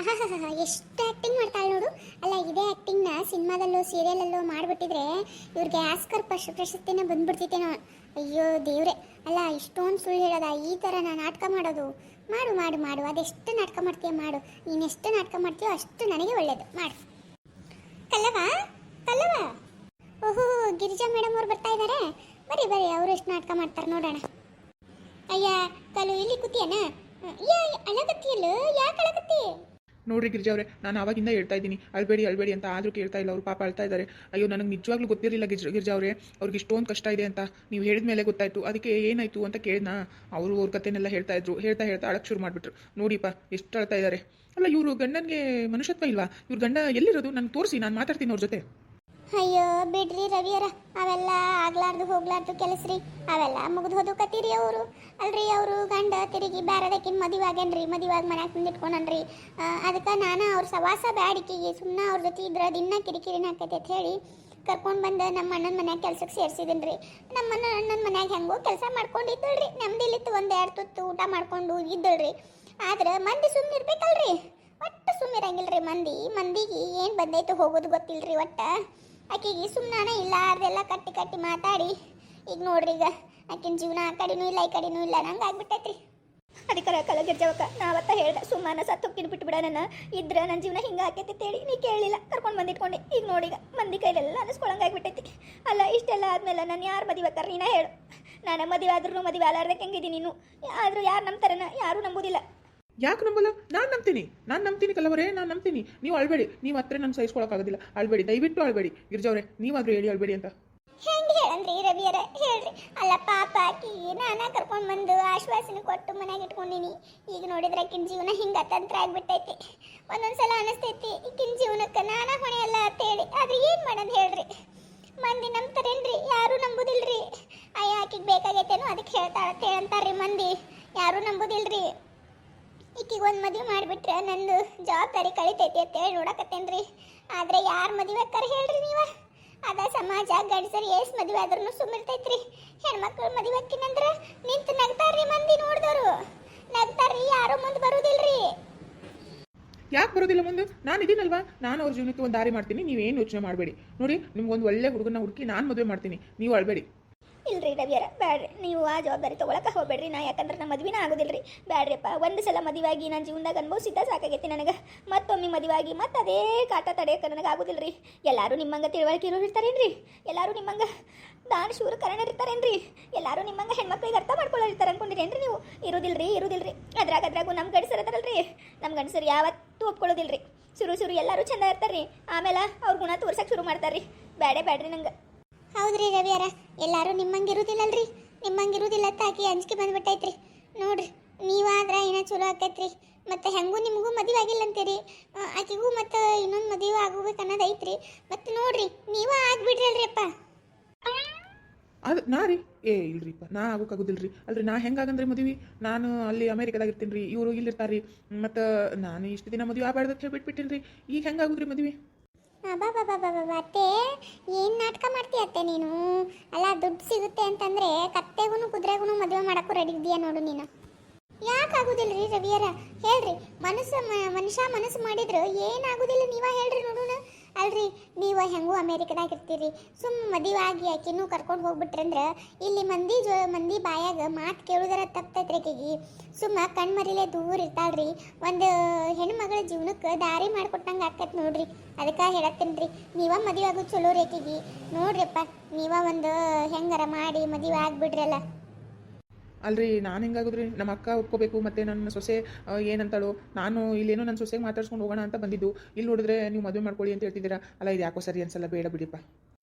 ಎಷ್ಟು ಆ್ಯಕ್ಟಿಂಗ್ ಮಾಡ್ತಾಳೆ ನೋಡು. ಅಲ್ಲ, ಇದೇ ಆ್ಯಕ್ಟಿಂಗ್ನ ಸಿನಿಮಾದಲ್ಲೋ ಸೀರಿಯಲಲ್ಲೋ ಮಾಡಿಬಿಟ್ಟಿದ್ರೆ ಇವ್ರಿಗೆ ಆಸ್ಕರ್ ಪಶು ಪ್ರಶಸ್ತಿನ ಬಂದ್ಬಿಡ್ತಿತ್ತೇನೋ. ಅಯ್ಯೋ, ದೇವ್ರೆ. ಅಲ್ಲ, ಇಷ್ಟೊಂದು ಸುಳ್ಳು ಹೇಳೋದ? ಈ ಥರ ನಾನು ನಾಟಕ ಮಾಡೋದು. ಮಾಡು ಮಾಡು ಮಾಡು. ಅದೆಷ್ಟು ನಾಟಕ ಮಾಡ್ತೀಯ ಮಾಡು. ನೀನು ಎಷ್ಟು ನಾಟಕ ಮಾಡ್ತೀಯೋ ಅಷ್ಟು ನನಗೆ ಒಳ್ಳೆಯದು ಮಾಡು. ಕಲ್ಲವ ಕಲ್ಲವ ಓಹೋ, ಗಿರಿಜಾ ಮೇಡಮ್ ಅವ್ರು ಬರ್ತಾ ಇದ್ದಾರೆ ಬರೀ ಬರೀ, ಅವರು ಎಷ್ಟು ನಾಟಕ ಮಾಡ್ತಾರೆ ನೋಡೋಣ. ಅಯ್ಯ ಕಲು ಇಲ್ಲಿ ಕೂತಿಯನ? ಅಳಗತ್ತಿಯಲ್ಲ? ಯಾಕೆ ಅಳಗತ್ತಿ? ನೋಡ್ರಿ ಗಿರಿಜಾ ಅವರೇ, ನಾನು ಆವಾಗಿಂದ ಹೇಳ್ತಾ ಇದ್ದೀನಿ. ಅಳ್ಬೇಡಿ ಅಳ್ಬೇಡಿ ಅಂತ ಆದರೂ ಕೇಳ್ತಾ ಇಲ್ಲ, ಅವರು ಪಾಪ ಅಳ್ತಾ ಇದ್ದಾರೆ ಅಯ್ಯೋ, ನನಗೆ ನಿಜವಾಗ್ಲೂ ಗೊತ್ತಿರಲಿಲ್ಲ ಗಿರ್ಜ, ಗಿರಿಜಾ ಅವರೇ. ಅವ್ರಿಗೆ ಇಷ್ಟೊಂದು ಕಷ್ಟ ಇದೆ ಅಂತ ನೀವು ಹೇಳಿದ ಮೇಲೆ ಗೊತ್ತಾಯ್ತು. ಅದಕ್ಕೆ ಏನಾಯ್ತು ಅಂತ ಕೇಳಿದ್ನಾ? ಅವರು ಅವ್ರ ಕಥೆನೆಲ್ಲ ಹೇಳ್ತಾ ಇದ್ರು. ಹೇಳ್ತಾ ಹೇಳ್ತಾ ಅಳಕ್ಕೆ ಶುರು ಮಾಡಿಬಿಟ್ರು. ನೋಡಿಪ್ಪ, ಎಷ್ಟು ಅಳ್ತಾ ಇದ್ದಾರೆ ಅಲ್ಲ, ಇವರು ಗಂಡನಿಗೆ ಮನುಷ್ಯತ್ವ ಇಲ್ವಾ? ಇವ್ರ ಗಂಡ ಎಲ್ಲಿರೋದು? ನನಗೆ ತೋರಿಸಿ, ನಾನು ಮಾತಾಡ್ತೀನಿ ಅವ್ರ ಜೊತೆ. ಅಯ್ಯೋ, ಬಿಡ್ರಿ ರವಿಯರ. ಅವೆಲ್ಲ ಆಗ್ಲಾರ್ದು ಹೋಗ್ಲಾರ್ದು ಕೆಲಸ ಅವೆಲ್ಲ ಮುಗಿದು ಹೋದು ಅವರು. ಅಲ್ರಿ ಅವರು ಗಂಡ ತಿರುಗಿ ಬ್ಯಾರದಕ್ಕಿನ ಮದುವೆ ಮದಿವಾಗ ಮನ್ಯಾಗ ಮನ್ಯಾಗ ಇಟ್ಕೊಂಡನ್ರಿ ಅದಕ್ಕೆ ನಾನು ಅವ್ರ ಸವಾಸ ಬ್ಯಾಡಿಕೆಗೆ ಸುಮ್ಮನೆ ಅವ್ರ ಜೊತೆ ಇದ್ರೆ ದಿನ ಕಿರಿಕಿರಿನ ಆಕೈತೆ ಅಂತ ಹೇಳಿ ಕರ್ಕೊಂಡು ಬಂದು ನಮ್ಮ ಅಣ್ಣನ ಮನ್ಯಾಗ ಕೆಲ್ಸಕ್ಕೆ ಸೇರ್ಸಿದ್ದೀನಿ ರೀ ನಮ್ಮ ಅಣ್ಣ ಅಣ್ಣನ ಮನ್ಯಾಗ ಹೆಂಗೋ ಕೆಲಸ ಮಾಡ್ಕೊಂಡಿದ್ದಳ್ರಿ. ನೆಮ್ಮದಿಲಿತ್ತು ಒಂದು ಎರಡು ತುತ್ತು ಊಟ ಮಾಡ್ಕೊಂಡು ಇದ್ದಳ್ರಿ. ಆದ್ರೆ ಮಂದಿ ಸುಮ್ಮನೆ ಇರ್ಬೇಕಲ್ರಿ. ಒಟ್ಟು ಸುಮ್ಮನೆ ರೀ ಮಂದಿ. ಮಂದಿಗೆ ಏನು ಬಂದೈತು ಹೋಗೋದು ಗೊತ್ತಿಲ್ರಿ ಒಟ್ಟ. ಆಕೆಗೆ ಸುಮ್ಮನೆ ಇಲ್ಲ, ಅದೆಲ್ಲ ಕಟ್ಟಿ ಕಟ್ಟಿ ಮಾತಾಡಿ. ಈಗ ನೋಡ್ರಿ ಈಗ ಆಕಿನ ಜೀವನ ಆ ಕಡೆನೂ ಇಲ್ಲ, ಈ ಕಡೆನೂ ಇಲ್ಲ, ನಂಗೆ ಆಗ್ಬಿಟ್ಟೈತ್ರಿ. ಅದಕ್ಕೆ ಕಲ ಗಿರ್ಜವಕ್ಕ ನಾವತ್ತ ಹೇಳ್ದೆ, ಸುಮ್ಮನೆ ಸತ್ತು ಹೋಗ್ತೀನಿ ಬಿಟ್ಬಿಡ ನಾನು ನನ್ನ. ಇದ್ರೆ ನನ್ನ ಜೀವನ ಹಿಂಗೆ ಆಕೈತಿ ಅಂತೇಳಿ ನೀ ಕೇಳಿಲ್ಲ. ಕರ್ಕೊಂಡು ಬಂದಿಟ್ಕೊಂಡೆ. ಈಗ ನೋಡಿಗ ಮಂದಿ ಕೈಲೆಲ್ಲ ಅನಿಸ್ಕೊಳಂಗಾಗ್ಬಿಟ್ಟೈತಿ ಅಲ್ಲ, ಇಷ್ಟೆಲ್ಲ ಆದ್ಮೇಲೆ ನಾನು ಯಾರು ಮದುವೆ ನೀನ ಹೇಳು. ನಾನು ಮದುವೆ ಆದ್ರೂ ಮದುವೆ ಆಲಾರ್ದಕ್ಕೆ ಹೆಂಗಿದ್ದೀನಿ ನೀನು? ಆದರೂ ಯಾರು ನಂಬ್ತಾರನ ಯಾರೂ ನಂಬುದಿಲ್ಲ. ಯಾಕೆ ನಂಬಲ್ಲ? ನಾನು ನಂಬ್ತೀನಿ. ನಾನು ನಂಬ್ತೀನಿ ಕಲವರೇ ನಾನು ನಂಬ್ತೀನಿ. ನೀವು ಅಳ್ಬೇಡಿ. ನೀವು ಹತ್ರ ನಾನು ಸಹಿಸ್ಕೊಳಕ್ಕಾಗೋದಿಲ್ಲ. ಅಳ್ಬೇಡಿ. ದಯವಿಟ್ಟು ಅಳ್ಬೇಡಿ. ಗಿರ್ಜಾ ಅವರೇ ನೀವಾದರೂ ಹೇಳಿ ಅಳ್ಬೇಡಿ ಅಂತ. ಹೆಂಗೆ ಹೇಳಂದ್ರಿ ರವಿಯರ? ಹೇಳ್ರಿ. ಅಲ್ಲ ಪಾಪ ಆಕಿ, ನಾನ ಕರ್ಕೊಂಡು ಬಂದು ಆಶ್ವಾಸನೆ ಕೊಟ್ಟು ಮನೆಗೆ ಇಟ್ಕೊಂಡಿನಿ. ಈಗ ನೋಡಿದ್ರೆ ಆಕಿನ ಜೀವನ ಹಿಂಗೆ ತಂತ್ರ ಆಗ್ಬಿಟ್ಟೈತಿ. ಒಂದೊಂದ್ಸಲ ಅನಿಸ್ತೈತಿ. ಈಕಿನ ಜೀವನಕ್ಕೆ ನಾನ ಹೊಣೆ ಅಲ್ಲ ಅಂತ ಹೇಳಿ. ಆದ್ರೆ ಏನು ಮಾಡೋದು ಹೇಳ್ರಿ? ಮಂದಿ ನಂಬ್ತಾರೇನ್ರಿ? ಯಾರು ನಂಬುದಿಲ್ರಿ. ಅಯ್ಯ, ಆಕಿಗೆ ಬೇಕಾಗೈತೇನೋ ಅದಕ್ಕೆ ಹೇಳ್ತಾಳ ಅಂತ ಹೇಳಂತಾರ್ರಿ ಮಂದಿ. ಯಾರು ನಂಬುದಿಲ್ರಿ. ಈಕಿಗೆ ಒಂದು ಮದುವೆ ಮಾಡಿಬಿಟ್ರೆ ನಂದು ಜವಾಬ್ದಾರಿ ಕಳಿತೈತಿ ಅಂತ ಹೇಳಿ ನೋಡಕತ್ತೇನ್ರಿ. ಆದ್ರೆ ಯಾರು ಮದುವೆ ಅಕ್ಕಾರ ಹೇಳ್ರಿ ನೀವು? ಅದ ಸಮಾಜ, ಗಂಡಸರು ಏಸ್ ಮದುವೆ ಆದ್ರೂ ಸುಮ್ಮಿರ್ತೈತ್ರಿ ಹೆಣ್ಮಕ್ಳು ಮದುವೆ ಹಾಕಿನಂದ್ರೆ ನಿಂತು ನಗ್ತಾರ್ರಿ ಮಂದಿ ನೋಡಿದವರು ನಗ್ತಾರ್ರಿ, ಯಾರು ಮುಂದೆ ಬರುದಿಲ್ರಿ. ಯಾಕೆ ಬರೋದಿಲ್ಲ ಮುಂದೆ? ನಾನು ಇದೀನಲ್ವಾ? ನಾನು ಅವ್ರ ಜೀವನಕ್ಕೆ ಒಂದು ದಾರಿ ಮಾಡ್ತೀನಿ, ನೀವೇನು ಯೋಚನೆ ಮಾಡಬೇಡಿ. ನೋಡಿ, ನಿಮ್ಗೊಂದು ಒಳ್ಳೆ ಹುಡುಗನ ಹುಡುಕಿ ನಾನು ಮದುವೆ ಮಾಡ್ತೀನಿ. ನೀವು ಅಳ್ಬೇಡಿ. ಇಲ್ರಿ ರವಿಯರ, ಬ್ಯಾಡ್ರಿ. ನೀವು ಆ ಜವಾಬ್ದಾರಿ ತೊಗೊಳಕ್ಕೆ ಹೋಗ್ಬೇಡ್ರಿ. ನಾ ಯಾಕಂದ್ರೆ ನಮ್ಮ ಮದ್ವಿನ ಆಗೋದಿಲ್ರಿ. ಬ್ಯಾಡ್ರಿಪ್ಪ, ಒಂದು ಸಲ ಮದುವಾಗಿ ನನ್ನ ಜೀವನದಾಗ ಅನುಭವಿಸಿದ್ದ ಸಾಕಾಗೈತಿ ನನಗೆ. ಮತ್ತೊಮ್ಮೆ ಮದುವಾಗಿ ಮತ್ತೆ ಅದೇ ಕಾಟ ತಡೆಯೋಕೆ ನನಗೆ ಆಗೋದಿಲ್ಲರಿ ಎಲ್ಲರೂ ನಿಮ್ಮಂಗೆ ತಿಳುವಳಿಕೆ ಇರೋರು ಇರ್ತಾರೇನ್ರಿ? ಎಲ್ಲರೂ ನಿಮ್ಮಂಗೆ ದಾನ, ಶೂರು ಕರಣ ಇರ್ತಾರೇನ್ರಿ? ಎಲ್ಲರೂ ನಿಮ್ಮಂಗೆ ಹೆಣ್ಮಕ್ಳಿಗೆ ಅರ್ಥ ಮಾಡ್ಕೊಳ್ಳೋ ಇರ್ತಾರೆ ಅನ್ಕೊಂಡಿರೇನ್ರಿ ನೀವು? ಇರೋದಿಲ್ರಿ ಇರೋದಿಲ್ರಿ. ಅದ್ರಾಗ ಅದ್ರಾಗು ನಮ್ಮ ಗಂಡಸರು ನಮ್ಮ ಗಂಡಸರು ಯಾವತ್ತೂ ಒಪ್ಕೊಳ್ಳೋದಿಲ್ರಿ. ಸುರು ಸುರು ಎಲ್ಲರೂ ಚಂದ ಇರ್ತಾರ್ರಿ. ಆಮೇಲೆ ಅವ್ರ ಗುಣ ತೋರ್ಸಕ್ಕೆ ಶುರು ಮಾಡ್ತಾರ್ರಿ. ಬ್ಯಾಡೇ ಬ್ಯಾಡ್ರಿ ನಂಗೆ. ಹೌದ್ರಿ ರವಿಯರ, ಎಲ್ಲಾರು ನಿಮ್ಮಂಗೆ ಇರುದಿಲ್ಲಲ್ರಿ ನಿಮ್ಮಂಗೆ ತಾಕಿ ಅಂಜಿಕೆ ಬಂದ್ಬಿಟ್ಟೈತ್ರಿ. ನೋಡ್ರಿ, ನೀವಾದ್ರ ಏನ ಚಲೋ ಆಕೈತ್ರಿ? ಮತ್ತೆ ಹೆಂಗೂ ನಿಮಗೂ ಮದುವೆ ಆಗಿಲ್ಲ ಅಂತೀರಿ? ಆಕೆಗೂ ಮತ್ತು ಇನ್ನೊಂದು ಮದುವೆ ಆಗೋಬೇಕು ಅನ್ನೋದು ಐತ್ರಿ. ಮತ್ತೆ ನೋಡ್ರಿ, ನೀವ ಆಗ್ಬಿಡ್ರಲ್ರಿ ಅಪ್ಪ. ಅದು, ನಾ ರೀ? ಏ, ಇಲ್ರಿಪ್ಪ, ನಾ ಆಗೋಕ್ಕಾಗೋದಿಲ್ರಿ ಅಲ್ರಿ, ನಾ ಹೆಂಗಾಗಂದ್ರೆ ಮದುವೆ? ನಾನು ಅಲ್ಲಿ ಅಮೇರಿಕದಾಗ ಇರ್ತೀನಿ ರೀ ಇವರು ಇಲ್ಲಿರ್ತಾರೆ ರೀ ಮತ್ತು ನಾನು ಇಷ್ಟು ದಿನ ಮದುವೆ ಆಗ್ಬಾರ್ದು ಅಂತ ಹೇಳ್ಬಿಟ್ಬಿಟ್ಟಿನಿ ರೀ ಈಗ ಹೆಂಗಾಗುದ್ರಿ ಮದುವೆ? ಅತ್ತೆ. ಏನು ನಾಟಕ ಮಾಡ್ತೀಯ ಅತ್ತೆ ನೀನು? ಅಲ್ಲ, ದುಡ್ಡು ಸಿಗುತ್ತೆ ಅಂತಂದ್ರೆ ಕತ್ತೆಗೂ ಕುದುರೆಗೂ ಮದುವೆ ಮಾಡೋಕ್ಕೂ ರೆಡಿ ಇದೆಯಾ ನೋಡು ನೀನು. ಯಾಕಾಗುದಿಲ್ರಿ ರವಿಯರ? ಹೇಳ್ರಿ, ಮನಸ್ಸು ಮನುಷ್ಯ ಮನಸ್ಸು ಮಾಡಿದ್ರು ಏನಾಗೋದಿಲ್ಲ ನೀವ ಹೇಳ್ರಿ ನೋಡೋಣ. ಅಲ್ರಿ, ನೀವು ಹೆಂಗೂ ಅಮೇರಿಕದಾಗ ಇರ್ತೀರಿ ಸುಮ್ಮ ಮದುವೆ ಆಗಿ ಆಕಿನೂ ಕರ್ಕೊಂಡು ಹೋಗ್ಬಿಟ್ರಂದ್ರೆ ಇಲ್ಲಿ ಮಂದಿ ಜೋ, ಮಂದಿ ಬಾಯಾಗ ಮಾತು ಕೇಳುದರ ತಪ್ತೈತ್ರಿ ಆಕಿಗೆ. ಸುಮ್ಮ ಕಣ್ಮರಿಲೆ ದೂರ ಇರ್ತಾಳ್ರಿ. ಒಂದು ಹೆಣ್ಮಗಳ ಜೀವನಕ್ಕೆ ದಾರಿ ಮಾಡಿಕೊಟ್ಟಂಗೆ ಆಕೈತೆ ನೋಡ್ರಿ. ಅದಕ್ಕೆ ಹೇಳತ್ತೇನ್ರಿ, ನೀವ ಮದುವೆ ಆಗೋದು ಚಲೋ ರೇಖಿಗೆ ನೋಡ್ರಿಪ್ಪ, ನೀವ ಒಂದು ಹೆಂಗಾರ ಮಾಡಿ ಮದುವೆ ಆಗ್ಬಿಡ್ರಲ್ಲ ಅಲ್ರಿ, ನಾನು ಹೆಂಗಾಗೋದ್ರಿ? ನಮ್ಮ ಅಕ್ಕ ಒಪ್ಕೋಬೇಕು, ಮತ್ತು ನನ್ನ ಸೊಸೆ ಏನಂತಾಳು? ನಾನು ಇಲ್ಲೇನೋ ನನ್ನ ಸೊಸೆಗೆ ಮಾತಾಡ್ಸ್ಕೊಂಡು ಹೋಗೋಣ ಅಂತ ಬಂದಿದ್ದು. ಇಲ್ಲಿ ನೋಡಿದ್ರೆ ನೀವು ಮದುವೆ ಮಾಡ್ಕೊಳ್ಳಿ ಅಂತ ಹೇಳ್ತಿದ್ದೀರಾ? ಅಲ್ಲ, ಇದು ಯಾಕೋ ಸರಿ ಅನ್ಸಲ್ಲ, ಬೇಡ ಬಿಡಿಪ್ಪ.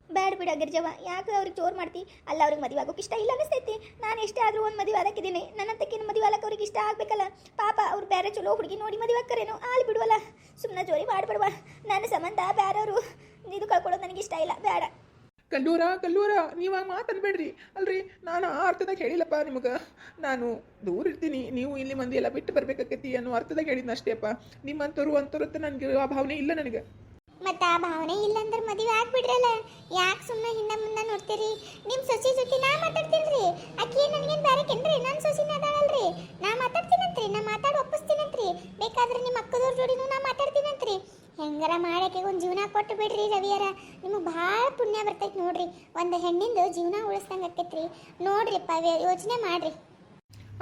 ಬೇಡ ಬಿಡ ಗಿರ್ಜವ ಯಾಕೆ ಅವ್ರಿಗೆ ಜೋರು ಮಾಡ್ತಿ? ಅಲ್ಲ, ಅವ್ರಿಗೆ ಮದುವೆ ಆಗೋಕೆ ಇಷ್ಟ ಇಲ್ಲ ಅನಿಸ್ತೈತಿ. ನಾನು ಎಷ್ಟೇ ಆದರೂ ಒಂದು ಮದುವೆ ಆಗಕ್ಕಿದ್ದೀನಿ ನನ್ನ ತಕ್ಕಿನ ಮದುವೆ ಆಗಕ್ಕೆ ಅವ್ರಿಗೆ ಇಷ್ಟ ಆಗಬೇಕಲ್ಲ? ಪಾಪ, ಅವ್ರು ಬೇರೆ ಚಲೋ ಹುಡುಗಿ ನೋಡಿ ಮದುವೆ ಆಕ್ಕರೇನೋ ಆಲ್ ಬಿಡುವಲ್ಲ. ಸುಮ್ಮನೆ ಜೋರಿ ಮಾಡಿಬಿಡುವ ನನ್ನ ಸಂಬಂಧ ಬೇರೆಯವರು ಇದು ಕಳ್ಕೊಳ್ಳೋದು ನನಗೆ ಇಷ್ಟ ಇಲ್ಲ. ಬೇಡ ಕಲ್ಲೂರ ಕಲ್ಲೂರ, ನೀವು ಮಾತನ್ಬೇಡ್ರಿ ಅಲ್ರಿ, ನಾನು ಆ ಅರ್ಥದಾಗ ಹೇಳಿಲ್ಲಪ್ಪ ನಿಮಗೆ. ನಾನು ದೂರ ಇರ್ತೀನಿ, ನೀವು ಇಲ್ಲಿ ಮಂದಿ ಎಲ್ಲ ಬಿಟ್ಟು ಬರ್ಬೇಕಾಕೈತಿ ಅನ್ನೋ ಅರ್ಥದಾಗ ಹೇಳಿದ್ನ ಅಷ್ಟೇಪ್ಪ ನಿಮ್ಮಂತರು ಅಂತರು ಅಂತ ನನಗೆ ಆ ಭಾವನೆ ಇಲ್ಲ ನನಗೆ. ಮತ್ತೆ ಆ ಭಾವನೆ ಇಲ್ಲಂದ್ರೆ ಮದುವೆ ಆಗ್ಬಿಡ್ರಲ್ಲ. ಯಾಕೆ ಸುಮ್ಮನೆ ಹಿಂದೆ ಮುಂದೆ ನೋಡ್ತೀರಿ? ನಿಮ್ಮ ಸೊಸಿ ಜೊತೆ ನಾ ಮಾತಾಡ್ತೀನಿ ಆಕಿ ನನಗೇನು ಬೇರೆಕೇನ್ರಿ ನನ್ನ ಸೊಸಿನ ಅದಾಳಲ್ರಿ. ನಾ ಮಾತಾಡ್ತೀನಂತ್ರಿ, ನಾ ಮಾತಾಡಿ ಒಪ್ಪಿಸ್ತೀನಂತ್ರಿ. ಬೇಕಾದ್ರೆ ನಿಮ್ಮ ಅಕ್ಕದವ್ರ ಜೋಡಿನೂ ನಾ ಮಾತಾಡ್ತೀನಂತ್ರಿ. ಹೆಂಗಾರ ಮಾಡಕ್ಕೆ ಒಂದು ಜೀವನ ಕೊಟ್ಟು ಬಿಡ್ರಿ ರವಿಯರ. ನಿಮಗೆ ಭಾಳ ಪುಣ್ಯ ಬರ್ತೈತೆ ನೋಡ್ರಿ. ಒಂದು ಹೆಣ್ಣಿಂದು ಜೀವನ ಉಳಿಸ್ದಂಗೆ ಆಕೈತ್ರಿ. ನೋಡ್ರಿಪ್ಪ ಯೋಚನೆ ಮಾಡ್ರಿ.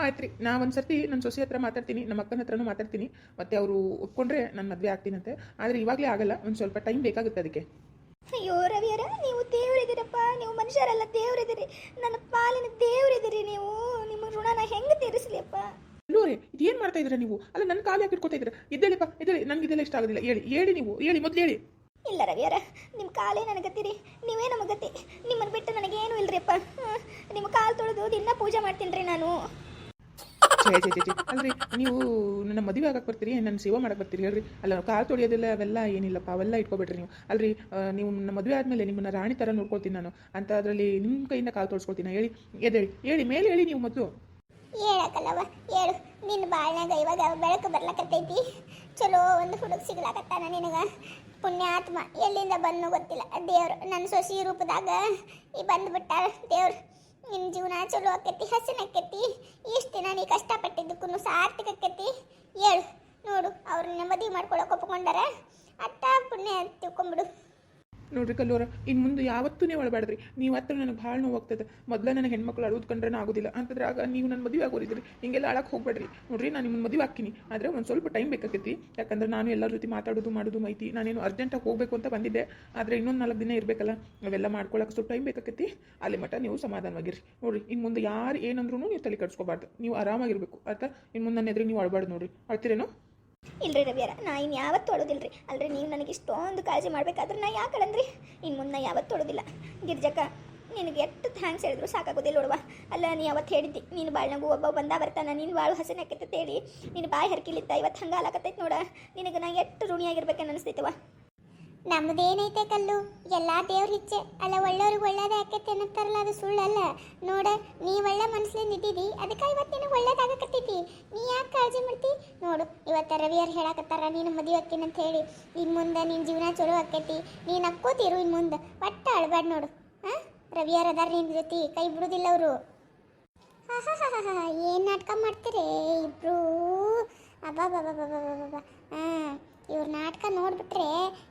ಆಯ್ತು ರೀ ನಾ ಒಂದು ಸರ್ತಿ ನನ್ನ ಸೊಸೆ ಹತ್ರ ಮಾತಾಡ್ತೀನಿ ನಮ್ಮ ಅಕ್ಕನ ಹತ್ರನೂ ಮಾತಾಡ್ತೀನಿ. ಮತ್ತೆ ಅವರು ಒಪ್ಕೊಂಡ್ರೆ ನಾನು ಮದುವೆ ಆಗ್ತೀನಂತೆ ಆದರೆ ಇವಾಗಲೇ ಆಗಲ್ಲ ಒಂದು ಸ್ವಲ್ಪ ಟೈಮ್ ಬೇಕಾಗುತ್ತೆ ಅದಕ್ಕೆ. ಅಯ್ಯೋ ರವಿಯರ ನೀವು ದೇವರಿದ್ದೀರಪ್ಪ. ನೀವು ಮನುಷ್ಯರೆಲ್ಲ ದೇವರಿದ್ದೀರಿ. ನನ್ನ ಪಾಲಿನ ದೇವರಿದ್ದೀರಿ ನೀವು. ನಿಮ್ಮ ಋಣನ ಹೆಂಗೆ ತೀರಿಸ್ಲಿಯಪ್ಪ ಅಲ್ಲೋ ರೀ ಇದೇನು ಮಾಡ್ತಾ ಇದ್ದೀರಾ ನೀವು? ಅಲ್ಲ ನನ್ನ ಕಾಲು ಯಾಕೆ ಇಟ್ಕೊತಾ ಇದ್ದೀರಾ? ಇದ್ದೇಳಿಪ್ಪ ಇದ್ದೇಳಿ ನನಗೆ ಇದೆಲ್ಲ ಇಷ್ಟ ಆಗೋದಿಲ್ಲ. ಹೇಳಿ ಹೇಳಿ ನೀವು ಹೇಳಿ ಮೊದಲು ಹೇಳಿ. ಇಲ್ಲ ರವಿಯರ ನಿಮ್ಮ ಕಾಲೇ ನನಗತ್ತೀರಿ ನೀವೇ ನಮಗತ್ತಿ ನಿಮ್ಮನ್ನು ಬಿಟ್ಟು ನನಗೇನು ಇಲ್ರಿಪ್ಪ ಹ್ಮ್. ನಿಮ್ಮ ಕಾಲು ತೊಳೆದು ದಿನ ಪೂಜೆ ಮಾಡ್ತೀನಿ ರೀ ನಾನು. ಛೇ ಛೇ ಛೇ ಛೇ. ಅಲ್ರಿ ನೀವು ನನ್ನ ಮದುವೆ ಆಗಕ್ಕೆ ಬರ್ತೀರಿ ನನ್ನ ಸೇವೆ ಮಾಡಕ್ಕೆ ಬರ್ತೀರಿ ಹೇಳ್ರಿ. ಅಲ್ಲ ಕಾಲು ತೊಳೆಯೋದಿಲ್ಲ ಅವೆಲ್ಲ ಏನಿಲ್ಲಪ್ಪ ಅವೆಲ್ಲ ಇಟ್ಕೊಬೇಡ್ರಿ ನೀವು. ಅಲ್ರಿ ನೀವು ನನ್ನ ಮದುವೆ ಆದಮೇಲೆ ನಿಮ್ಮನ್ನ ರಾಣಿ ಥರ ನೋಡ್ಕೊಳ್ತೀನಿ ನಾನು. ಅಂತ ಅದರಲ್ಲಿ ನಿಮ್ಮ ಕೈಯಿಂದ ಕಾಲು ತೋರಿಸ್ಕೊಳ್ತೀನಿ ಹೇಳಿ ಎದ್ದೇಳಿ ಹೇಳಿ ಮೇಲೆ ಹೇಳಿ ನೀವು ಮೊದಲು. ಹೇಳಕ್ಕಲ್ಲವ ಹೇಳು. ನಿನ್ನ ಬಾಳ್ನಾಗ ಇವಾಗ ಬೆಳಕು ಬರ್ಲಕತ್ತೈತಿ. ಚಲೋ ಒಂದು ಹುಡುಗ ಸಿಗ್ಲಾಕತ್ತಾನ ನಿನಗ. ಪುಣ್ಯಾತ್ಮ ಎಲ್ಲಿಂದ ಬಂದು ಗೊತ್ತಿಲ್ಲ. ದೇವ್ರು ನನ್ನ ಸೊಸಿ ರೂಪದಾಗ ಈ ಬಂದ್ಬಿಟ್ಟ ದೇವ್ರು ನಿನ್ನ ಜೀವನ ಚಲೋ ಆಕೈತಿ ಹಸಿನಕ್ಕೈತಿ ಇಷ್ಟು ದಿನ ನೀ ಕಷ್ಟಪಟ್ಟಿದ್ದಕ್ಕೂ ಸಾರ್ಥಕ ಆಕೈತಿ. ಹೇಳು. ನೋಡು, ಅವ್ರನ್ನ ಮದುವೆ ಮಾಡ್ಕೊಳಕ್ಕೆ ಒಪ್ಕೊಂಡಾರ? ಅಟ್ಟ ಪುಣ್ಯ ತಿಳ್ಕೊಂಬಿಡು. ನೋಡ್ರಿ ಕಲ್ಲೋರ ಇನ್ನು ಮುಂದೆ ಯಾವತ್ತೂ ನೀವು ಅಳಬಾಡ್ರಿ ನೀವು ಹತ್ರ ನನಗೆ ಭಾಳ ನೋವಾಗ್ತದೆ ಮೊದಲ ನನಗೆ ಹೆಣ್ಮಕ್ಳು ಅಳೋದು ಕಂಡ್ರೆ ಆಗೋದಿಲ್ಲ. ಅಂತಂದ್ರೆ ಆಗ ನೀವು ನನ್ನ ಮದುವೆ ಆಗೋರಿದ್ರಿ. ಹಿಂಗೆಲ್ಲ ಅಳಕ್ಕೆ ಹೋಗ್ಬೇಡ್ರಿ ನೋಡ್ರಿ ನಾನು ನಿಮ್ಮ ಮದುವೆ ಹಾಕಿನಿ ಆದರೆ ಒಂದು ಸ್ವಲ್ಪ ಟೈಮ್ ಬೇಕಾಗೈತಿ ಯಾಕಂದ್ರೆ ನಾನು ಎಲ್ಲರ ಜೊತೆ ಮಾತಾಡೋದು ಮಾಡೋದು ಮೈತಿ. ನಾನೇನು ಅರ್ಜೆಂಟಾಗಿ ಹೋಗಬೇಕು ಅಂತ ಬಂದಿದ್ದೆ. ಆದರೆ ಇನ್ನೊಂದು ನಾಲ್ಕು ದಿನ ಇರಬೇಕಲ್ಲ. ಅವೆಲ್ಲ ಮಾಡ್ಕೊಳಕ್ಕೆ ಸ್ವಲ್ಪ ಟೈಮ್ ಬೇಕಾಗೈತಿ ಅಲ್ಲಿ ಮಟ್ಟ ನೀವು ಸಮಾಧಾನವಾಗಿರಿ. ನೋಡ್ರಿ ಇನ್ನು ಮುಂದೆ ಯಾರು ಏನಂದ್ರೂ ನೀವು ತಲೆ ಕಟ್ಸ್ಕೊಬಾರ್ದು ನೀವು ಆರಾಮಾಗಿರಬೇಕು. ಆಯ್ತಾ ಇನ್ನು ಮುಂದೆ ನನ್ನ ಎದುರು ನೀವು ಅಳಬಾರ್ದು ನೋಡ್ರಿ. ಅಳ್ತೀರೇನೋ? ಇಲ್ರಿ ರವಿಯರ, ನಾ ಇನ್ ಯಾವತ್ತು ಅಳೋದಿಲ್ರಿ ಅಲ್ರಿ, ನೀವು ನನಗೆ ಇಷ್ಟೊಂದು ಕಾಳಜಿ ಮಾಡ್ಬೇಕಾದ್ರೆ ನಾ ಯಾಕೆ ಅಳಂದ್ರಿ ಇನ್ನು ಮುಂದೆ ಯಾವತ್ತು ಅಳೋದಿಲ್ಲ ಗಿರ್ಜಕ್ಕ, ನಿನಗೆ ಎಷ್ಟು ಥ್ಯಾಂಕ್ಸ್ ಹೇಳಿದ್ರು ಸಾಕಾಗೋದಿಲ್ಲ ನೋಡುವ. ಅಲ್ಲ, ನೀ ಅವತ್ತು ಹೇಳಿದ್ದಿ, ನೀನು ಬಾಳ್ನಾಗು ಒಬ್ಬ ಬಂದ ಬರ್ತಾನ, ನೀನು ಬಾಳು ಹಸನ ಆಕೈತೆ ಹೇಳಿ. ನೀನು ಬಾಯಿ ಹರ್ಕಿಲಿತ್ತ, ಇವತ್ತು ಹಂಗೆ ಆಲಾಕತ್ತೈತೆ ನೋಡ. ನಿನಗೆ ನಾ ಎಷ್ಟು ಋಣಿಯಾಗಿರ್ಬೇಕನ್ನ ಅನಿಸ್ತೈತವ ನಮ್ದೇನೈತೆ ಕಲ್ಲು? ಎಲ್ಲ ದೇವ್ರ ಇಚ್ಛೆ. ಅಲ್ಲ ಒಳ್ಳೆಯವ್ರಿಗೆ ಒಳ್ಳೇದೇ ಆಕೈತೆ ಅನ್ನತ್ತಾರಲ್ಲ ಅದು ಸುಳ್ಳಲ್ಲ. ನೋಡ, ನೀ ಒಳ್ಳೆ ಮನ್ಸ್ಲಿಂದ ಇದ್ದೀವಿ ಅದಕ್ಕೆ ಇವತ್ತು ನಿನಗೆ ಒಳ್ಳೇದಾಗಕತ್ತೈತಿ. ನೀ ಯಾಕೆ ಕಾಳಜಿ ಮಾಡ್ತಿ? ನೋಡು, ಇವತ್ತು ರವಿಯವ್ರು ಹೇಳಕತ್ತಾರ, ನೀನು ಮದುವೆ ಆಕ್ತೀನಿ ಅಂತ ಹೇಳಿ. ಇನ್ನು ಮುಂದೆ ನಿನ್ನ ಜೀವನ ಚಲೋ ಆಕೈತಿ. ನೀನು ಅಕ್ಕೋತಿರು ಇನ್ನು ಮುಂದೆ. ಒಟ್ಟು ಅಳ್ಬಾರ್ದು ನೋಡು. ಹಾಂ ರವಿಯರ್ ಅದಾರ ನಿನ್ನ ಜೊತೆ. ಕೈ ಬಿಡುದಿಲ್ಲ ಅವರು. ಏನು ನಾಟಕ ಮಾಡ್ತೀರಿ ಇಬ್ಬರು ಅಬ್ಬಾ ಹಾಂ ಇವ್ರ ನಾಟಕ ನೋಡ್ಬಿಟ್ರೆ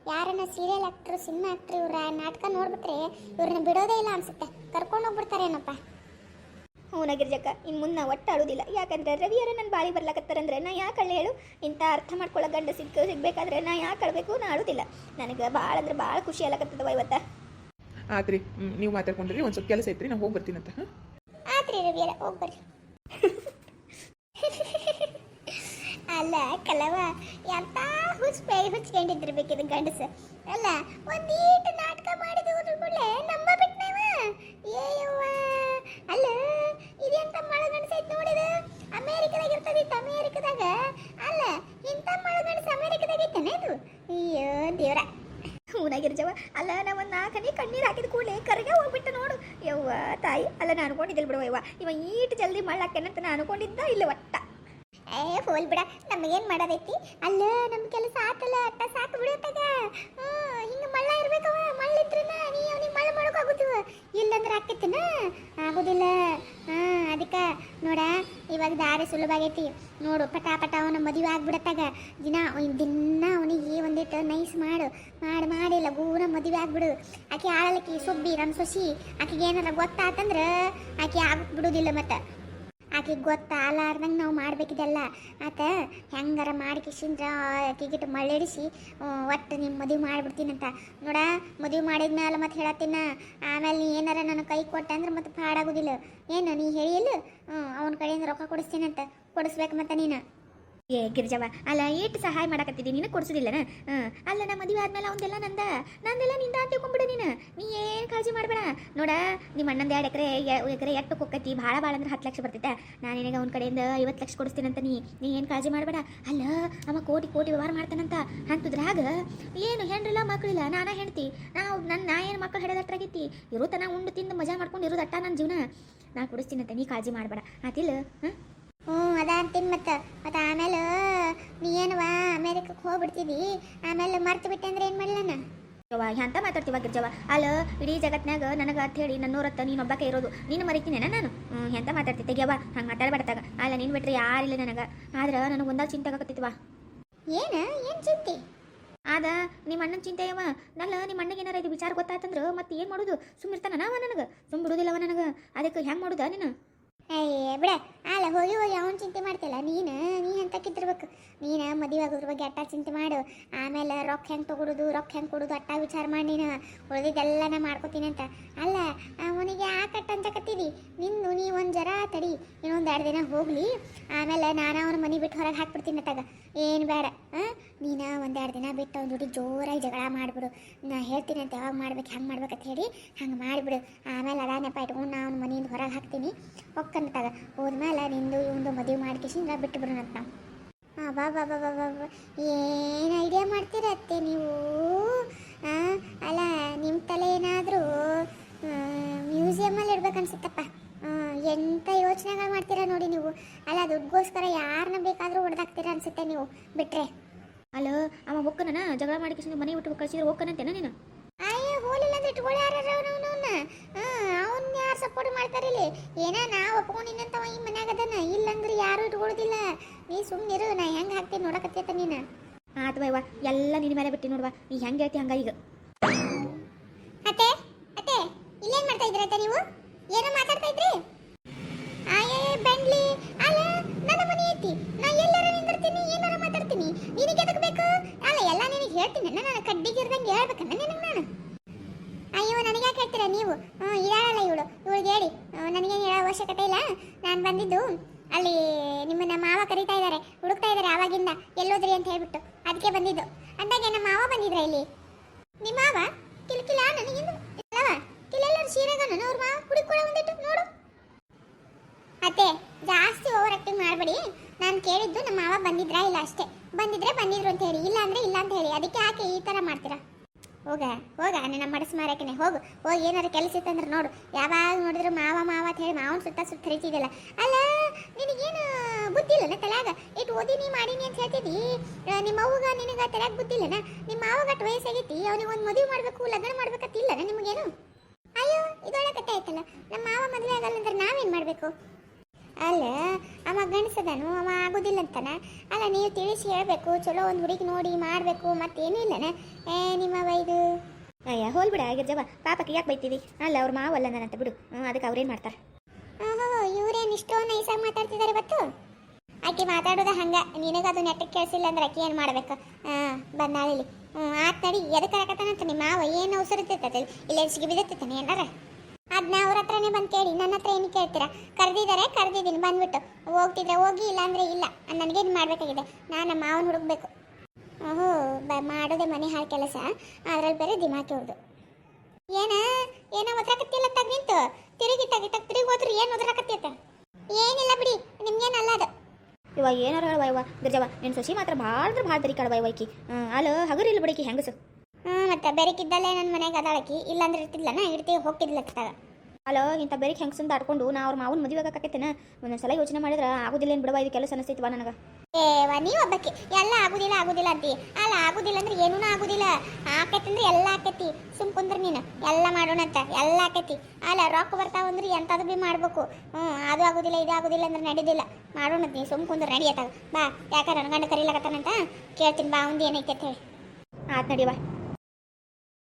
ಯಾರನ್ನ ಸೀರಿಯಲ್ ಆಕ್ಟ್ರು ಸಿನಿಮಾ ಆಕ್ಟ್ರು ಇವ್ರ ನಾಟಕ ನೋಡ್ಬಿಟ್ರೆ ಇವ್ರನ್ನ ಬಿಡೋದೇ ಇಲ್ಲ ಅನ್ಸುತ್ತೆ. ಕರ್ಕೊಂಡು ಹೋಗ್ಬಿಡ್ತಾರೇನಪ್ಪ? ಹ್ಞೂ ಗಿರ್ಜಕ್ಕ ಇನ್ನು ಮುನ್ನ ನಾ ಒಟ್ಟು ಅಳೋದಿಲ್ಲ ಯಾಕಂದ್ರೆ ರವಿಯರ ನನ್ನ ಬಾಳಿ ಬರ್ಲಾಕತ್ತಾರಂದ್ರೆ ನಾ ಯಾಕೆ ಅಳ್ಳಿ ಹೇಳು? ಇಂಥ ಅರ್ಥ ಮಾಡ್ಕೊಳ್ಳೋ ಗಂಡ ಸಿಕ್ಕ ಸಿಗ್ಬೇಕಾದ್ರೆ ನಾ ಯಾಕೆ ಅಳ್ಬೇಕು ನಾ ಆಡೋದಿಲ್ಲ. ನನಗೆ ಭಾಳ ಅಂದ್ರೆ ಭಾಳ ಖುಷಿ ಆಗತ್ತದವ ಇವತ್ತ. ಆತ್ರಿ ನೀವು ಮಾತಾಡ್ಕೊಂಡ್ರಿ ಒಂದು ಸ್ವಲ್ಪ ಕೆಲಸ ಐತ್ರಿ ನಾ ಹೋಗಿ ಬರ್ತೀನಂತ ಆತ್ರಿ ರವಿಯರ ಹೋಗ್ಬರ್ರಿ ಅಲ್ಲ ಕಲವ ಎಂತ ಹುಚ್ಚ ಪೈ ಇದು ಗಂಡಸ. ಅಲ್ಲ ಒಂದೀಟು ನಾಟಕ ಮಾಡಿದ ಹೋದ್ರ ಕೂಡಲೇ ನಂಬ ಏಯವ್ವ ಅಲ್ಲ, ಇದೆಂತ ಮಳ ಗಂಡಸ ಐತೆ ನೋಡಿದ? ಅಮೇರಿಕದಾಗ ಇರ್ತದಿತ್ತು ಅಮೇರಿಕದಾಗ. ಅಲ್ಲ, ಇಂಥ ಮಳ ಗಂಡಸ ಅಮೇರಿಕದಾಗ ಐತೇನೆ ಇದು? ಅಯ್ಯೋ ದೇವ್ರ. ಹೂನಾಗಿರ್ಜವ ಅಲ್ಲ ನಾ ಒಂದು ನಾಲ್ಕನೇ ಕಣ್ಣೀರು ಹಾಕಿದ ಕೂಡಲೇ ಕರಗೆ ಹೋಗ್ಬಿಟ್ಟು ನೋಡು. ಯವ್ವ ತಾಯಿ, ಅಲ್ಲ ನಾನು ಅನ್ಕೊಂಡಿದ್ದಿಲ್ಲ ಬಿಡುವ ಯವ್ವ ಇವ ಈಟ್ ಜಲ್ದಿ ಮಳ್ಳಾಕೇನಂತ ನಾನು ಅನ್ಕೊಂಡಿದ್ದ ಇಲ್ಲ ಒಟ್ಟ? ಏ, ಹೋಲ್ ಬಿಡ. ನಮಗೇನು ಮಾಡೋದೈತಿ? ಅಲ್ಲ ನಮ್ ಕೆಲಸ ಆತಲ್ಲ, ಅಟ್ಟ ಸಾಕು ಬಿಡತ್ತಾಗ ಹಿಂಗ ಮಳ್ಳ ಇರ್ಬೇಕವ ಮಳ್ಳ ಇದ್ರನ ನೀ ಅವ್ನಿಗೆ ಮಳ್ಳ ಮಾಡೋಕ್ಕಾಗುತ್ತ ಇಲ್ಲಂದ್ರೆ ಆಕೈತಿನ ಆಗುದಿಲ್ಲ. ಹಾ ಅದಕ್ಕ ನೋಡ, ಇವಾಗ ದಾರಿ ಸುಲಭ ಆಗೈತಿ. ನೋಡು ಪಟ ಪಟ ಅವನ ಮದುವೆ ಆಗ್ಬಿಡತ್ತಾಗ ದಿನ ದಿನ ಅವನಿಗೆ ಒಂದಿಟ್ಟು ನೈಸ್ ಮಾಡು. ಮಾಡಿ ಮಾಡಿ ಲಗೂನ ಮದುವೆ ಆಗ್ಬಿಡು. ಆಕೆ ಆಳಲಕ್ಕಿ ಸುಬ್ಬಿ ನಮ್ಮ ಸೊಸಿ. ಆಕೆಗೆ ಏನಾರ ಗೊತ್ತಾತಂದ್ರ ಆಕೆ ಆಗ್ಬಿಡುದಿಲ್ಲ ಮತ್ತೆ. ಆಕೆಗೆ ಗೊತ್ತಾಗಲಾರ್ದಂಗೆ ನಾವು ಮಾಡ್ಬೇಕಿದೆಲ್ಲ. ಆತ ಹೆಂಗಾರ ಆಕಿ ಆಕೆಗಿಟ್ಟು ಮಳ್ಳಿಡಿಸಿ ಒಟ್ಟು ನಿಮ್ಮ ಮದುವೆ ಮಾಡಿಬಿಡ್ತೀನಂತ. ನೋಡ, ಮದುವೆ ಮಾಡಿದ್ಮೇಲೆ ಮತ್ತೆ ಹೇಳತ್ತೀನ. ಆಮೇಲೆ ನೀ ಏನಾರ ನನ್ನ ಕೈ ಕೊಟ್ಟೆ ಅಂದ್ರೆ ಮತ್ತೆ ಪಾಡಾಗೋದಿಲ್ಲ. ಏನು, ನೀ ಹೇಳಿಲ್ಲ ಅವನ ಕಡೆಯಿಂದ ರೊಕ್ಕ ಕೊಡಿಸ್ತೀನಂತ. ಕೊಡಿಸ್ಬೇಕು ಮತ್ತೆ ನೀನು. ಏ ಗಿರಿಜವ ಅಲ್ಲ, ಏಟ್ ಸಹಾಯ ಮಾಡಕತ್ತಿದ್ದೀನಿ ನೀನು ಕೊಡ್ಸೋದಿಲ್ಲನ? ಹಾಂ, ಅಲ್ಲ ನಮ್ಮ ಮದುವೆ ಆದ್ಮೇಲೆ ಅವಂದೆಲ್ಲ ನಂದ? ನಂದೆಲ್ಲ ನಿಂದ ಅಂತ ತಿಳ್ಕೊಂಬಿಡು ನೀನು. ನೀ ಏನು ಕಾಳಜಿ ಮಾಡಬೇಡ. ನೋಡ, ನಿಮ್ಮ ಅಣ್ಣಂದು ಎರಡು ಎಕರೆ ಎಕರೆ ಎಟ್ಟು ಕೊಕ್ಕತಿ, ಭಾಳ ಭಾಳ ಅಂದ್ರೆ ಹತ್ತು ಲಕ್ಷ ಬರ್ತೈತೆ. ನಾನು ನಿನಗೆ ಅವ್ನ ಕಡೆಯಿಂದ ಐವತ್ತು ಲಕ್ಷ ಕೊಡಿಸ್ತೀನಂತ ನೀ ನೀ ಏನು ಕಾಳಜಿ ಮಾಡಬೇಡ. ಅಲ್ಲ ಅಮ್ಮ ಕೋಟಿ ಕೋಟಿ ವ್ಯವಹಾರ ಮಾಡ್ತಾನಂತ ಅಂತದ್ರಾಗ ಏನು ಹೆಣ್ರಿಲ್ಲ ಮಕ್ಕಳಿಲ್ಲ ನಾನ ಹೆಣ್ತಿ. ನಾವು ನನ್ನ ನಾ ಏನು ಮಕ್ಕಳು ಹಿಡಿದಟ್ರಾಗೈತಿ? ಇರೋ ತನ ಉಂಡು ತಿಂದು ಮಜಾ ಮಾಡ್ಕೊಂಡು ಇರೋದಟ್ಟ ನನ್ನ ಜೀವನ. ನಾ ಕೊಡಿಸ್ತೀನಂತ ನೀ ಕಾಳಜಿ ಮಾಡಬೇಡ. ಆತಿಲ್ಲ, ಹಾಂ? ಹ್ಞೂ ಅದ ಅಂತೀನಿ ಮತ್ತೆ. ಮತ್ತೆ ಆಮೇಲೆ ನೀ ಏನವ ಅಮೇರಿಕಕ್ಕೆ ಹೋಗ್ಬಿಡ್ತೀವಿ ಆಮೇಲೆ ಮರ್ತು ಬಿಟ್ಟೆ ಅಂದ್ರೆ ಏನು ಮಾಡಲಣ್ಣ ನಾನು? ಯವ್ವ ಎಂತ ಮಾತಾಡ್ತೀವ ಗಿರ್ಜವ ಅಲ್ಲ ಇಡೀ ಜಗತ್ನಾಗ ನನಗೆ ಅಂತ ಹೇಳಿ ನನ್ನೂರತ್ತ ನೀನು ಒಬ್ಬಕ್ಕೆ ಇರೋದು. ನೀನು ಮರಿತೀನೇನ ನಾನು? ಹ್ಞೂ ಎಂತ ಮಾತಾಡ್ತಿ ತೆಗಿಯವ ಹಂಗೆ ಮಾತಾಡ್ಬೇಡ್ತಾಗ ಅಲ್ಲ ನೀನು ಬಿಟ್ರೆ ಯಾರಿಲ್ಲ ನನಗೆ. ಆದ್ರೆ ನನಗೆ ಒಂದಾಗ ಚಿಂತೆ ಆಗಕತ್ತಿತ್ವ? ಏನು? ಏನು ಚಿಂತೆ? ಆದ ನಿಮ್ಮ ಅಣ್ಣನ ಚಿಂತೆ ಅವ ನಲ್ಲ ನಿಮ್ಮ ಅಣ್ಣಗೆ ಏನಾರ ಇದು ವಿಚಾರ ಗೊತ್ತಾಯ್ತಂದ್ರೆ ಮತ್ತೆ ಏನು ಮಾಡೋದು? ಸುಮ್ಮಿರ್ತಾನ ನಾವ ನನಗೆ? ಸುಮ್ಮ ಬಿಡುದಿಲ್ಲವ ನನಗೆ. ಅದಕ್ಕೆ ಹೆಂಗೆ ಮಾಡುದ ನೀನು? ಅಯ್ಯ, ಬಿಡ. ಅಲ್ಲ, ಹೋಗಿ ಹೋಗಿ ಅವನು ಚಿಂತೆ ಮಾಡ್ತಿಲ್ಲ ನೀನು ನೀ ಅಂತಕ್ಕಿದ್ದಿರ್ಬೇಕು ನೀನು ಮದುವೆ ಆಗೋದ್ರ ಬಗ್ಗೆ ಅಟ್ಟ ಚಿಂತೆ ಮಾಡು. ಆಮೇಲೆ ರೊಕ್ಕ ಹೆಂಗೆ ತೊಗೊಡೋದು ರೊಕ್ಕ ಹೆಂಗೆ ಕೊಡೋದು ಅಟ್ಟ ವಿಚಾರ ಮಾಡಿ ನೀನು. ಉಳಿದಿದ್ದೆಲ್ಲ ನಾ ಮಾಡ್ಕೋತೀನಿ ಅಂತ. ಅಲ್ಲ ಯಾಕಟ್ಟ ನಿನ್ನ ನೀ ಒಂದು ಜರ ತಡಿ. ಇನ್ನೊಂದು ಎರಡು ದಿನ ಹೋಗಲಿ. ಆಮೇಲೆ ನಾನು ಅವ್ನ ಮನೆ ಬಿಟ್ಟು ಹೊರಗೆ ಹಾಕ್ಬಿಡ್ತೀನಿ ತಗ ಏನು ಬೇಡ ಹಾಂ ನೀನು ಒಂದೆರಡು ದಿನ ಬಿಟ್ಟು ಅವ್ನ ಜೋಡಿ ಜೋರಾಗಿ ಜಗಳ ಮಾಡಿಬಿಡು. ನಾ ಹೇಳ್ತೀನಿ ಅಂತ ಯಾವಾಗ ಮಾಡ್ಬೇಕು, ಹೆಂಗೆ ಅಂತ ಹೇಳಿ ಹಂಗೆ ಮಾಡಿಬಿಡು. ಆಮೇಲೆ ಅದ ನೆಪ ಇಟ್ಕೊಂಡು ನಾ ಅವ್ನ ಮನೆಯಿಂದ ಹೊರಗೆ ಹಾಕ್ತೀನಿ. ಒಕ್ಕನ್ ತಗ ಹೋದ್ಮೇಲೆ ನಿಂದು ಇವಂದು ಮದುವೆ ಮಾಡ್ಕಿಸಿಂದ ಬಿಟ್ಟು ಬಿಡೋಣ ಅಂತ ಬಾ ಬಾ ಬಾ ಬಾ ಬಾ ಏನು ಐಡಿಯಾ ಮಾಡ್ತೀರ ಅತ್ತೆ ನೀವು? ಆ, ಎಂಥ ಯೋಚನೆಗಳು ಮಾಡ್ತೀರಾ ನೋಡಿ ನೀವು. ಅಲ್ಲ ದುಡ್ಗೋಸ್ಕರ ಯಾರನ್ನ ಬೇಕಾದರೂ ಹೊಡೆದಾಕ್ತೀರಾ ಅನ್ಸುತ್ತೆ ನೀವು ಬಿಟ್ರೆ. ಅಲ್ಲ ಅವ ಹೋಗ್ಕನ ಜಗಳ ಮಾಡಿ ಮನೆ ಬಿಟ್ಟು ಕಳಿಸಿದ್ರೆ ಹೋಗ್ಕನಂತೆ ನೀನು? ಅಯ್ಯೋ ಹೋಲಿಲ್ಲ ಅಂದ್ರೆ ಇಟ್ಕೊಳ್ಳಿ ಯಾರ ಅವನವನ್ನ ಅವನ್ ಯಾರು ಸಪೋರ್ಟ್ ಮಾಡ್ತಾರೆ ಇಲ್ಲಿ? ಏನ ನಾ ಒಪ್ಕೊಂಡಿನಂತವ ಈ ಮನ್ಯಾಗ ಅದನ್ನ? ಇಲ್ಲಂದ್ರೆ ಯಾರು ಇಟ್ಕೊಳ್ಳೋದಿಲ್ಲ ನೀ ಸುಮ್ಮನಿರು ನಾ ಹೆಂಗ್ ಹಾಕ್ತೀನಿ ನೋಡಕತ್ತೇತ ನೀನು. ಆತ ಬೈವ ಎಲ್ಲ ನಿನ್ನ ಮೇಲೆ ಬಿಟ್ಟು ನೋಡುವ. ನೀ ಹೆಂಗೆ ಹೇಳ್ತಿ ಹಂಗ ಈಗ. ಅತ್ತೆ ಅತ್ತೆ ಇಲ್ಲೇನ್ ಮಾಡ್ತಾ ಅತ್ತೆ ನೀವು? ಏನೋ ಮಾತಾಡ್ತಾ ಇದ್ರಿ? ಆಯೇ ಬೆಂಡ್ಲಿ, ಅಲ್ಲ, ನನ್ನ ಮನೆ ಐತಿ. ನಾ ಎಲ್ಲಾರ ನಿಂದಿರ್ತೀನಿ ಏನಾರ ಮಾತಾಡ್ತೀನಿ. ನಿನಗೆ ಎದಕ್ ಬೇಕು? ಅಲ್ಲ, ಎಲ್ಲ ನಿನಗೆ ಹೇಳ್ತೀನಿ. ನಾನು ಕಡ್ಡಿಗಿರ್ದಂಗೆ ಹೇಳ್ಬೇಕನ್ನ ನಿನಗೆ ನಾನು. ಅಯ್ಯೋ, ನನಗೆ ಯಾಕೆ ಹೇಳ್ತೀರಾ ನೀವು? ಇದಾಳಲ್ಲ ಇವಳು. ಇವಳಿಗೆ ಹೇಳಿ. ನನಗೇನು ಹೇಳೋ ಅವಶ್ಯಕತೆ ಇಲ್ಲ. ನಾನು ಬಂದಿದ್ದು ಅಲ್ಲಿ ನಿಮ್ಮನ್ನ ಮಾವ ಕರೀತಾ ಇದ್ದಾರೆ ಹುಡುಕ್ತಾ ಇದ್ದಾರೆ ಆವಾಗಿಂದ. ಎಲ್ಲೋದ್ರಿ ಅಂತ ಹೇಳ್ಬಿಟ್ಟು. ಅದಕ್ಕೆ ಬಂದಿದ್ದು. ಅಂದಾಗೆ ನಮ್ಮ ಮಾವ ಬಂದಿದ್ರ ಇಲ್ಲಿ? ನಿಮ್ಮ ಮಾವ? ಕಿಲ್ಕಿಲ? ನನಗಿಂದು ಸೀರೆಗ ನನ್ನ ಅವ್ರ ಮಾವ ಹುಡುಕೊಳ ಒಂದಿಟ್ಟು ನೋಡು. ಅತ್ತೆ, ಜಾಸ್ತಿ ಓವರ್ ಆಕ್ಟಿಂಗ್ ಮಾಡಬೇಡಿ. ನಾನು ಕೇಳಿದ್ದು ನಮ್ಮ ಮಾವ ಬಂದಿದ್ರಾ ಇಲ್ಲ ಅಷ್ಟೇ? ಬಂದಿದ್ರೆ ಬಂದಿದ್ರು ಅಂತ ಹೇಳಿ, ಇಲ್ಲ ಅಂದ್ರೆ ಇಲ್ಲ ಅಂತ ಹೇಳಿ. ಅದಕ್ಕೆ ಯಾಕೆ ಈ ಥರ ಮಾಡ್ತೀರಾ? ಹೋಗ ಹೋಗ, ನನ್ನ ಮಡಸ್ ಮಾರಕನೆ, ಹೋಗು. ಹೋಗಿ ಏನಾರು ಕೆಲಸ ಇತ್ತಂದ್ರೆ ನೋಡು. ಯಾವಾಗ ನೋಡಿದ್ರು ಮಾವ ಮಾವ ಅಂತ ಹೇಳಿ ಮಾವನ ಸುತ್ತ ಸುತ್ತ ಹರಿತಿದ್ದಿಲ್ಲ ಅಲ್ಲ, ನಿನಗೇನು ಬುದ್ಧಿ ಇಲ್ಲನ ತಲೆಯಾಗ? ಇಟ್ಟು ಓದಿನಿ ಮಾಡೀನಿ ಅಂತ ಹೇಳ್ತಿದ್ದಿ? ನಿಮ್ಮ ಅವ್ವಗ ನಿನಗೆ ತಲೆಯಾಗ ಬುದ್ಧಿ ಇಲ್ಲನ? ನಿಮ್ಮ ಮಾವಗ ಅಷ್ಟು ವಯಸ್ಸಾಗೈತಿ ಅವನಿಗೆ ಒಂದು ಮದುವೆ ಮಾಡಬೇಕು, ಲಗ್ನ ಮಾಡ್ಬೇಕಂತ ನಿಮಗೇನು? ಅಯ್ಯೋ ಇದೊಳ್ಳೆ ಕತೆ ಆಯ್ತಲ್ಲ. ನಮ್ಮ ಮಾವ ಮದುವೆ ಆಗಲ್ಲ ಅಂದ್ರೆ ನಾವೇನು ಮಾಡಬೇಕು? ಅಲ್ಲ ಅವ ಗಣಿಸದನು ಅವ ಆಗೋದಿಲ್ಲ ಅಂತಾನ ಅಲ್ಲ ನೀವು ತಿಳಿಸಿ ಹೇಳಬೇಕು. ಚಲೋ ಒಂದು ಹುಡುಗಿ ನೋಡಿ ಮಾಡಬೇಕು ಮತ್ತೇನೂ ಇಲ್ಲನ? ಏ ನಿಮ್ಮ ಇದು? ಅಯ್ಯ ಹೋಲ್ ಬಿಡ ಗಿರ್ಜವ ಪಾಪಕ್ಕೆ ಯಾಕೆ ಬೈತೀವಿ? ಅಲ್ಲ ಅವ್ರ ಮಾವಲ್ಲ ನನ್ನಂತ ಬಿಡು. ಹ್ಞೂ ಅದಕ್ಕೆ ಅವ್ರೇನು ಮಾಡ್ತಾರೆ? ಓಹೋ ಇವ್ರೇನು ಇಷ್ಟೊಂದು ನೈಸಾಗಿ ಮಾತಾಡ್ತಿದ್ದಾರೆ ಇವತ್ತು? ಆಕೆ ಮಾತಾಡೋದ ಹಂಗ. ನಿನಗದು ನೆಟ್ಟಕ್ಕೆ ಕೇಳಿಸಿಲ್ಲ ಅಂದ್ರೆ ಆಕೆ ಏನು ಮಾಡ್ಬೇಕು? ಹಾಂ ಬಂದಾಳಿಲಿ ಹ್ಞೂ ಆತ್ ನಡಿ ಎದಕ್ಕೆ ಕರಕತ್ತಾನಂತ ನಿಮ್ಮ ಮಾವ ಏನು ಅವಸರ ಇರ್ತೈತೆ ಇಲ್ಲ ಸಿಗಿ ಬಿದ್ದತ್ತಾನೆ ಏನಾರ ಅದನ್ನ ಅವ್ರ ಹತ್ರನೇ ಬಂದು ಕೇಳಿ. ನನ್ನ ಹತ್ರ ಏನು ಕೇಳ್ತೀರಾ? ಕರೆದಿದ್ದಾರೆ ಕರೆದಿದ್ದೀನಿ. ಬಂದ್ಬಿಟ್ಟು. ಹೋಗ್ತಿದ್ರೆ ಹೋಗಿ ಇಲ್ಲ. ಅಂದರೆ ಇಲ್ಲ ನನಗೇನು ಮಾಡಬೇಕಾಗಿದೆ. ನಾನು ನಮ್ಮ ಮಾವನ ಹುಡುಕ್ಬೇಕು. ಓಹೋ, ಬ, ಮಾಡೋದೇ ಮನೆ ಹಾಳು ಕೆಲಸ. ಅದ್ರಲ್ಲಿ ಬೇರೆ ದಿಮಾಕಿ ಹೊಡೆದು ಏನ? ಏನೋ ಒದ್ರಾಕತ್ತಿಲ್ಲ ತಗ ನಿಂತು? ತಿರುಗಿ ತಗಿ, ತಗ ತಿರುಗಿ ಹೋದ್ರೆ ಏನು ಒದ್ರಾಕತ್ತಿತ್ತ ಏನಿಲ್ಲ ಬಿಡಿ. ನಿಮ್ಗೇನಲ್ಲ ಅದು. ಇವಾಗ ಏನಾರ ಹೇಳುವ ಇವ ಗಿರ್ಜವ ನಿನ್ನ ಸೊಸಿ ಮಾತ್ರ ಭಾಳ ಅಂದ್ರೆ ಭಾಳ ತರಿ ಕಳವ ಇವಕಿ ಅಲ್ಲ ಹಗರಿಲ್ಲ ಬಿಡಕಿ ಹೆಂಗಸು? ಹ್ಞೂ ಮತ್ತೆ ಬೆರಿಕಿದ್ದಲ್ಲೇ ನನ್ನ ಮನೆಗೆ ಅದಾಳಕಿ ಇಲ್ಲಾಂದ್ರೆ ಇರ್ತಿದ್ಲನ ಇಡ್ತಿ ಹೋಗ್ತಿದ್ಲ ಅಲೋ ಇಂಥ ಬೇರೆ ಹೆಂಗಸಂದ ಆಡ್ಕೊಂಡು ನಾ ಅವ್ರ ಮಾವನ ಮದುವೆ ಆಗಾಕತ್ತೇನ ಒಂದೊಂದ್ಸಲ ಯೋಚನೆ ಮಾಡಿದ್ರೆ ಆಗುದಿಲ್ಲ ಏನು ಬಿಡವ ಇದು ಕೆಲಸ ಅನಿಸ್ತೈತಿವ ನನಗೆ. ಏವ ನೀ ಒಬ್ಬಕ್ಕೆ ಎಲ್ಲ ಆಗುದಿಲ್ಲ ಆಗುದಿಲ್ಲ ಅಂತಿ. ಅಲ್ಲ, ಆಗುದಿಲ್ಲ ಅಂದ್ರೆ ಏನೂ ಆಗುದಿಲ್ಲ. ಆಕೈತಂದ್ರೆ ಎಲ್ಲ ಆಕೈತಿ. ಸುಮ್ ಕುಂದ್ರ ನೀನು. ಎಲ್ಲ ಮಾಡೋಣ ಅಂತ ಎಲ್ಲ ಆಕೈತಿ. ಅಲ್ಲ ರೊಕ್ಕ ಬರ್ತಾವ ಅಂದ್ರೆ ಎಂಥದ್ದು ಬಿ ಮಾಡ್ಬೇಕು. ಹ್ಞೂ ಅದು ಆಗುದಿಲ್ಲ, ಇದು ಆಗುದಿಲ್ಲ ಅಂದ್ರೆ ನಡೀದಿಲ್ಲ. ಮಾಡೋಣ ನೀ ಸುಮ್ ಕುಂದ್ರ ನಡೆಯತ್ತ ಬಾ ಯಾಕ ನನ್ನ ಗಂಡ ಕರೀಲಾಕತ್ತಾನಂತ? ಕೇಳ್ತೀನಿ ಬಾ ಒಂದು ಏನೈತೆ ಅಂತ ಹೇಳಿ. ಆತ್ ನಡಿವ